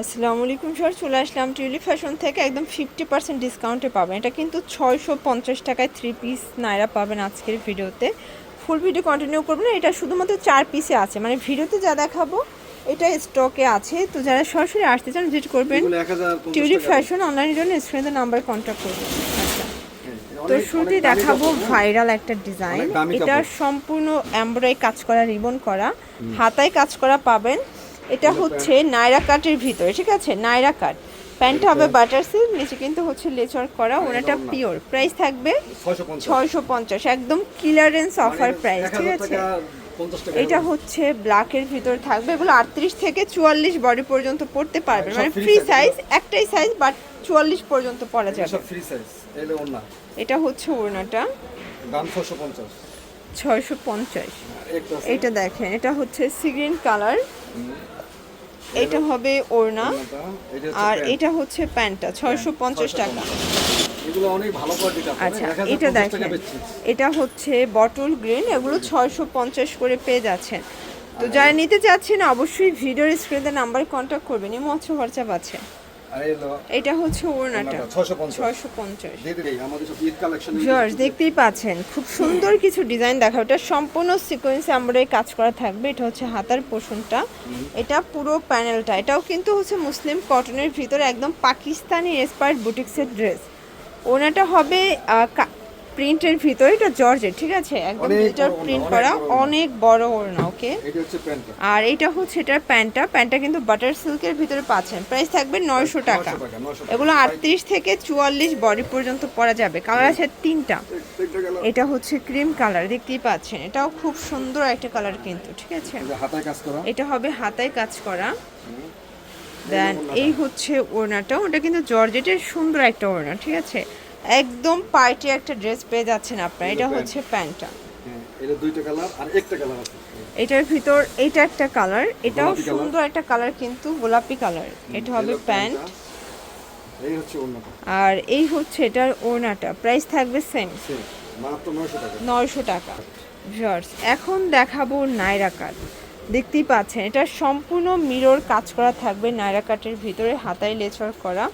আসসালামু আলাইকুম স্যার চলে আসলাম টিউলি ফ্যাশন থেকে। একদম ফিফটি পার্সেন্ট ডিসকাউন্টে পাবেন। এটা কিন্তু ছয়শো পঞ্চাশ টাকায় থ্রি পিস নাইরা পাবেন আজকের ভিডিওতে। ফুল ভিডিও কন্টিনিউ করবেন এটা শুধুমাত্র চার পিসে আছে। মানে ভিডিওতে যা দেখাবো এটা স্টকে আছে। তো যারা সরাসরি আসতে চান ভিজিট করবেন এগুলো 1050 টিউলি ফ্যাশন অনলাইনের জন্য স্ক্রিনের নাম্বার কন্ট্যাক্ট করবেন। হ্যাঁ, তো দামি দেখাবো। ভাইরাল একটা ডিজাইন এটা সম্পূর্ণ এমব্রয়ডারি কাজ করা রিবন করা। হাতায় কাজ করা পাবেন। এটা হচ্ছে নাইরা কাটের ভিতরে ঠিক আছে? নাইরা কাট প্যান্টটা হবে বাটার সিল্ক নিচে কিন্তু হচ্ছে লেচার করা ওনাটা পিওর প্রাইস থাকবে 650 ছয়শো পঞ্চাশ একদম ক্লিয়ারেন্স অফার প্রাইস ঠিক আছে? টাকা, 50 টাকা এটা। হচ্ছে ব্ল্যাকের ভিতর থাকবে এগুলো আটত্রিশ থেকে চুয়াল্লিশ বডি পর্যন্ত পড়তে পারবেন সব মানে ফ্রি সাইজ একটাই সাইজ বাট চুয়াল্লিশ পর্যন্ত পরা যাবে। ফ্রি সাইজ এটা হচ্ছে ওড়নাটা। দাম 650 ছয়শো পঞ্চাশ। একটা আছে, এটা দেখেন এটা হচ্ছে সিগ্রিন কালার এটা হবে ওড়না আর এটা হচ্ছে প্যান্টটা ছয়শো পঞ্চাশ টাকা। আচ্ছা এটা দেখেন। এটা হচ্ছে বটল গ্রিন এগুলো ছয়শো পঞ্চাশ করে পেয়ে যাচ্ছেন। তো যারা নিতে চাচ্ছেন অবশ্যই ভিডিওর স্ক্রিনে নাম্বার কন্ট্যাক্ট করবেন। এই মৎস্য খরচা এলো এটা হচ্ছে ওড়নাটা। ওড়নাটা 650 ছয়শো পঞ্চাশ। দেখতেই পাচ্ছেন খুব সুন্দর কিছু ডিজাইন দেখা এটা সম্পূর্ণ সিকোয়েন্সে আমরা এই কাজ করা থাকবে। এটা হচ্ছে হাতার পোষণটা। এটা পুরো প্যানেলটা এটাও কিন্তু হচ্ছে মুসলিম কটনের ভিতরে একদম পাকিস্তানি এক্সপার্ট বুটিক্সের ড্রেস ওনাটা হবে প্রিন্টের ভিতরে এটা জর্জের ঠিক আছে? একদম ডিজিটাল প্রিন্ট করা অনেক বড় ওড়না ওকে? এটা হচ্ছে প্যান্টটা। আর এটা হচ্ছে এটার প্যান্টটা প্যান্টটা কিন্তু বাটার সিল্কের ভিতরে পাচ্ছেন। প্রাইস থাকবে নয়শো টাকা। 900 টাকা, এগুলো আটত্রিশ থেকে চুয়াল্লিশ বডি পর্যন্ত পরা যাবে। কালার আছে তিনটা। এটা হচ্ছে ক্রিম কালার দেখতেই পাচ্ছেন। এটাও খুব সুন্দর একটা কালার কিন্তু ঠিক আছে? এটা হবে হাতায় কাজ করা। দেন এই হচ্ছে ওড়নাটা ওটা কিন্তু জর্জেটের সুন্দর একটা ওড়না ঠিক আছে? একদম পার্টি একটা ড্রেস পেয়ে যাচ্ছেন আপনারা। এটা হচ্ছে প্যান্টটা। হ্যাঁ এটা দুইটা কালার আর একটা কালার আছে। এটার ভিতর এটা একটা কালার এটাও সুন্দর একটা কালার কিন্তু গোলাপি কালার। এটা হবে প্যান্ট। এই হচ্ছে ওড়নাটা। আর এই হচ্ছে এটার ওড়নাটা। প্রাইস থাকবে সেম। সেম মাত্র 900 টাকা। নয়শো টাকা। ভিউয়ার্স এখন দেখাবো নাইরা কাট দেখতেই পাচ্ছেন এটা সম্পূর্ণ মিরর কাজ করা থাকবে নাইরা কাটের ভিতরে হাতায় লেচর করা।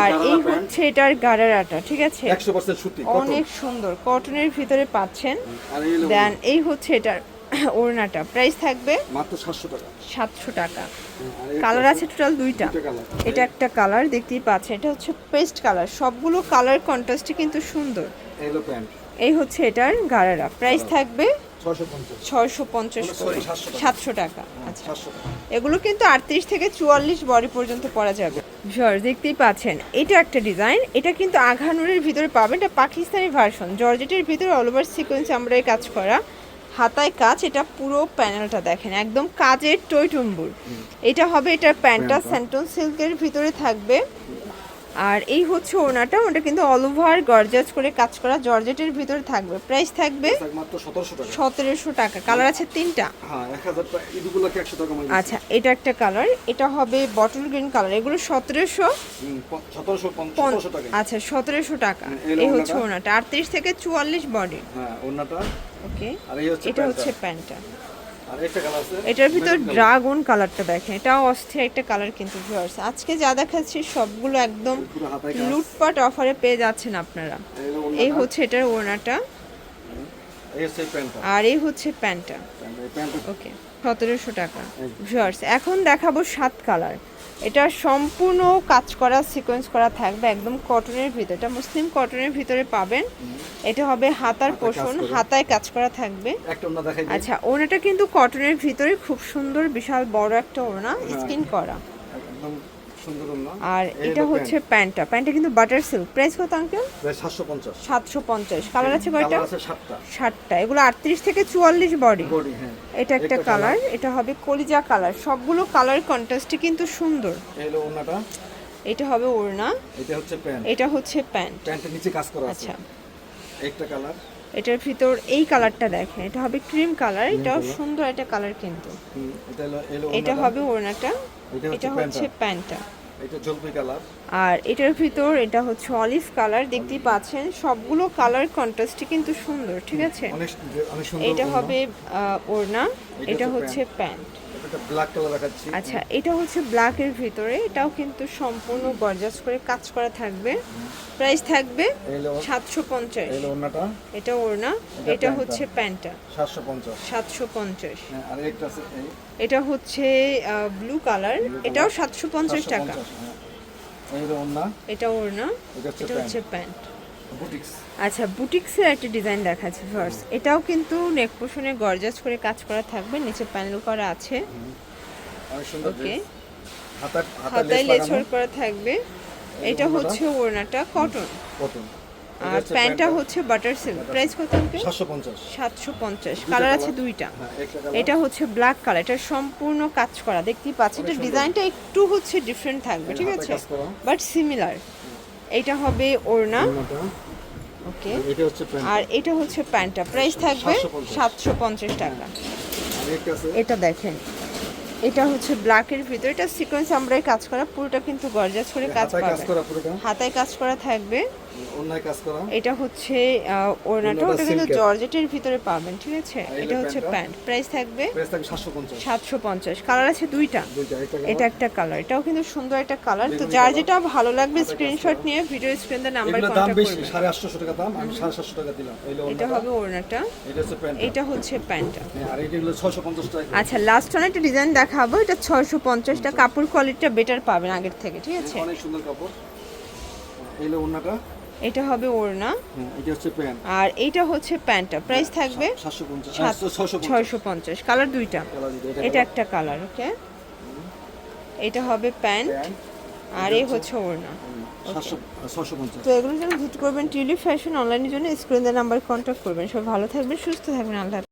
আর এই হচ্ছে এটার গারারাটা ঠিক আছে? 100% সুতি কটন। অনেক সুন্দর কটনের ভিতরে পাচ্ছেন। দেন এই হচ্ছে এটার ওড়নাটা প্রাইস থাকবে মাত্র 700 টাকা। সাতশো টাকা। কালার আছে টোটাল দুইটা। এটা একটা কালার দেখতেই পাচ্ছেন এটা হচ্ছে পেস্ট কালার সবগুলো কালার কন্ট্রাস্টই কিন্তু সুন্দর। এই হচ্ছে এটার গারারা প্রাইস থাকবে 650 ছয়শো পঞ্চাশ। Sorry, 700 টাকা। সাতশো টাকা আচ্ছা। এগুলো কিন্তু আটত্রিশ থেকে চুয়াল্লিশ বডি পর্যন্ত পরা যাবে। জর্জ দেখতেই পাচ্ছেন এটা একটা ডিজাইন এটা কিন্তু আঘানুরের ভিতরে পাবেন এটা পাকিস্তানি ভার্সন জর্জেটের ভিতরে অল ওভার সিকোয়েন্স আমরা কাজ করা। হাতায় কাজ এটা পুরো প্যানেলটা দেখেন একদম কাজের টইটুম্বুর। এটা হবে এটার প্যান্টটা প্যান্টটা। স্যান্টন সিল্কের ভিতরে থাকবে। আর এই হচ্ছে ওনাটা ওটা কিন্তু অল ওভার গর্জাস করে কাজ করা জর্জেটের ভিতরে থাকবে। প্রাইস থাকবে থাক মাত্র 1700 টাকা। সতেরোশো টাকা। কালার আছে তিনটা। হ্যাঁ 1000 টাকা ঈদগুলোকে 100 টাকা আচ্ছা এটা একটা কালার এটা হবে বটল গ্রিন কালার এগুলো সতেরোশো 1750 আচ্ছা সতেরোশো টাকা। এই হচ্ছে? ওনাটা আটত্রিশ থেকে চুয়াল্লিশ বডি হ্যাঁ ওকে এটা হচ্ছে প্যান্টটা। এটার ভিতর ড্রাগন কালারটা দেখেন। এটাও অস্থির একটা কালার কিন্তু ভিউয়ার্স আজকে যা দেখাচ্ছি সবগুলো একদম। লুটপাট অফারে পেয়ে যাচ্ছেন আপনারা। এই হচ্ছে এটার ওড়নাটা। প্যান্টটা আর এই হচ্ছে প্যান্টটা। প্যান্ট, ওকে সতেরোশো টাকা। ভিউয়ার্স এখন দেখাবো সাত কালার। এটা সম্পূর্ণ কাজ করা সিকোয়েন্স করা থাকবে একদম কটনের ভিতরে। এটা মুসলিম কটনের ভিতরে পাবেন। এটা হবে হাতার পোষণ হাতায় কাজ করা থাকবে। আচ্ছা ওড়নাটা কিন্তু কটনের ভিতরে খুব সুন্দর বিশাল বড় একটা ওড়না স্কিন করা। সুন্দর ওন্না আর এটা হচ্ছে প্যান্টটা। প্যান্টটা কিন্তু বাটার সিল্ক। প্রাইস কত আঙ্কেল? প্যান্ট। প্রায় 750 সাতশো পঞ্চাশ। কালার আছে কয়টা? ষাটটা এগুলো আটত্রিশ থেকে চুয়াল্লিশ বডি বডি হ্যাঁ। এটা একটা কালার। এটা হবে কলিজা কালার। সবগুলো কালার কন্ট্রাস্টই কিন্তু সুন্দর। এটা হবে ওড়না। এটা হচ্ছে প্যান্ট। এটা হচ্ছে প্যান্ট। প্যান্টের নিচে কাজ করা আছে। আচ্ছা। একটা কালার। এটার ভিতর এই কালারটা দেখেন। এটা হবে ক্রিম কালার। এটাও সুন্দর একটা কালার কিন্তু। এটা হলো এটা হবে ওড়নাটা। এটা হচ্ছে প্যান্টটা। এটা জলপাই কালার। আর এটার ভিতর এটা হচ্ছে অলিভ কালার দেখতেই পাচ্ছেন। সবগুলো কালার কন্ট্রাস্টই কিন্তু সুন্দর ঠিক আছে? এটা হবে আহ, ওড়না এটা হচ্ছে প্যান্ট। এটা এটা ব্ল্যাক কালার দেখাচ্ছি। আচ্ছা এটা হচ্ছে ব্ল্যাকের ভিতরে। এটাও কিন্তু সম্পূর্ণ গর্জাস করে কাজ করা থাকবে। প্রাইস থাকবে এই হলো সাতশো পঞ্চাশ। এই হলো ওন্নাটা এটা ওড়না এটা এটা হচ্ছে প্যান্টটা। সাতশো পঞ্চাশ। হ্যাঁ আর একটা আছে এটা হচ্ছে ব্লু কালার এটাও color। সাতশো পঞ্চাশ টাকা। 750, হ্যাঁ। এটা ওড়না এটা হচ্ছে এটা হচ্ছে প্যান্ট। আচ্ছা বুটিক্সের একটা ডিজাইন দেখাচ্ছি ফার্স্ট এটাও কিন্তু নেক পোষণে গর্জাস করে কাজ করা থাকবে নিচে প্যানেল করা আছে। ওকে হাতায় লেস করা থাকবে। এটা হচ্ছে ওড়নাটা কটন কটন আর প্যান্টটা হচ্ছে বাটার সিল্ক প্রাইস কত পঞ্চাশ। সাতশো পঞ্চাশ। কালার আছে দুইটা। হ্যাঁ এটা হচ্ছে ব্ল্যাক কালার এটা সম্পূর্ণ কাজ করা। দেখতেই পাচ্ছেন এটা ডিজাইনটা একটু হচ্ছে ডিফারেন্ট থাকবে ঠিক আছে? বাট সিমিলার এটা হবে ওড়না। ওকে। এটা হচ্ছে প্যান্ট। আর এটা হচ্ছে প্যান্টটা। প্রাইস থাকবে 750 সাতশো পঞ্চাশ টাকা। একটা আছে। এটা দেখেন। এটা হচ্ছে ব্ল্যাকের ভিতরে। এটা সিকোয়েন্স আমরাই কাজ করা। পুরোটা কিন্তু গর্জাস করে কাজ করা হাতায় কাজ করা থাকবে। এটা হচ্ছে ওড়নাটা ওড়নাটা ওটা কিন্তু জর্জেটের ভিতরে পাবেন ঠিক আছে? এটা হচ্ছে প্যান্ট। প্রাইস থাকবে সাতশো পঞ্চাশ। কালার আছে দুইটা। এটা একটা কালার এটাও কিন্তু সুন্দর একটা কালার তো যার যেটা ভালো লাগবে স্ক্রিনশট নিয়ে ভিডিও স্ক্রিনে নাম্বার দাম বেশি সাড়ে আটশো টাকা দাম। আমি সাড়ে সাতশো টাকা দিলাম। এটা হবে ওড়নাটা। এটা হচ্ছে প্যান্টটা। ছশো টাকা। আচ্ছা লাস্ট অন একটা ডিজাইন দেখাবো। এটা ছয়শো পঞ্চাশটা কাপড় কোয়ালিটিটা বেটার পাবেন আগের থেকে ঠিক আছে? অনেক সুন্দর কাপড়। এই হলো ওন্নাটা এটা হবে ওড়না। আর এটা হচ্ছে প্যান্ট। আর এইটা হচ্ছে প্যান্টটা। প্রাইস থাকবে সাতশো পঞ্চাশ। কালার দুইটা। এটা একটা কালার ওকে এটা হবে প্যান্ট। আর এই হচ্ছে ওড়না। তো এগুলো যেন ভিজিট করবেন টিউলিপ ফ্যাশন অনলাইনের জন্য স্ক্রিনের নাম্বার কন্ট্যাক্ট করবেন। সব ভালো থাকবেন সুস্থ থাকবেন। আল্লাহ।